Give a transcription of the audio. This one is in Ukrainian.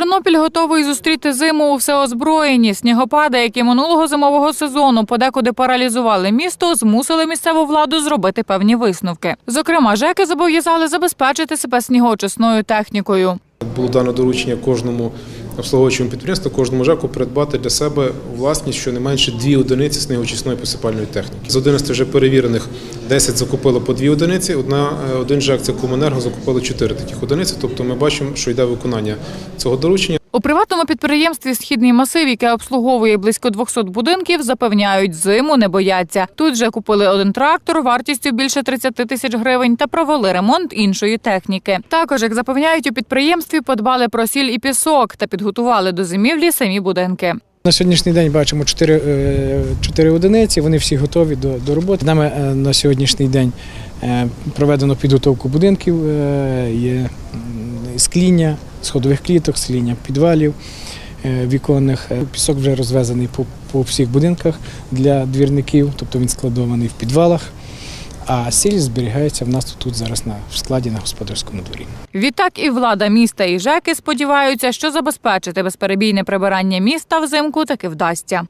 Тернопіль готовий зустріти зиму у всеозброєнні. Снігопади, які минулого зимового сезону подекуди паралізували місто, змусили місцеву владу зробити певні висновки. Зокрема, ЖЕКи зобов'язали забезпечити себе снігоочисною технікою. Було дано доручення кожному обслуговуючому підприємству, кожному ЖЕКу придбати для себе власність щонайменше дві одиниці снігоочисної посипальної техніки. З 11 вже перевірених 10 закупили по дві одиниці. Одна е, один ЖЕК це Комунерго закупили чотири таких одиниці. Тобто ми бачимо, що йде виконання цього доручення. У приватному підприємстві Східний масив, яке обслуговує близько 200 будинків, запевняють, зиму не бояться. Тут же купили один трактор вартістю більше 30 тисяч гривень та провели ремонт іншої техніки. Також, як запевняють у підприємстві, подбали про сіль і пісок та підготували до зимівлі самі будинки. На сьогоднішній день бачимо чотири, е, чотири одиниці, вони всі готові до, до роботи. Нами е, на сьогоднішній день е, проведено підготовку будинків, е, є скління, сходових кліток, сління підвалів е, віконних. Е, Пісок вже розвезений по, по всіх будинках для двірників, тобто він складований в підвалах. А сіль зберігається в нас тут зараз на в складі на господарському дворі. Відтак і влада міста і ЖЕКи сподіваються, що забезпечити безперебійне прибирання міста взимку таки вдасться.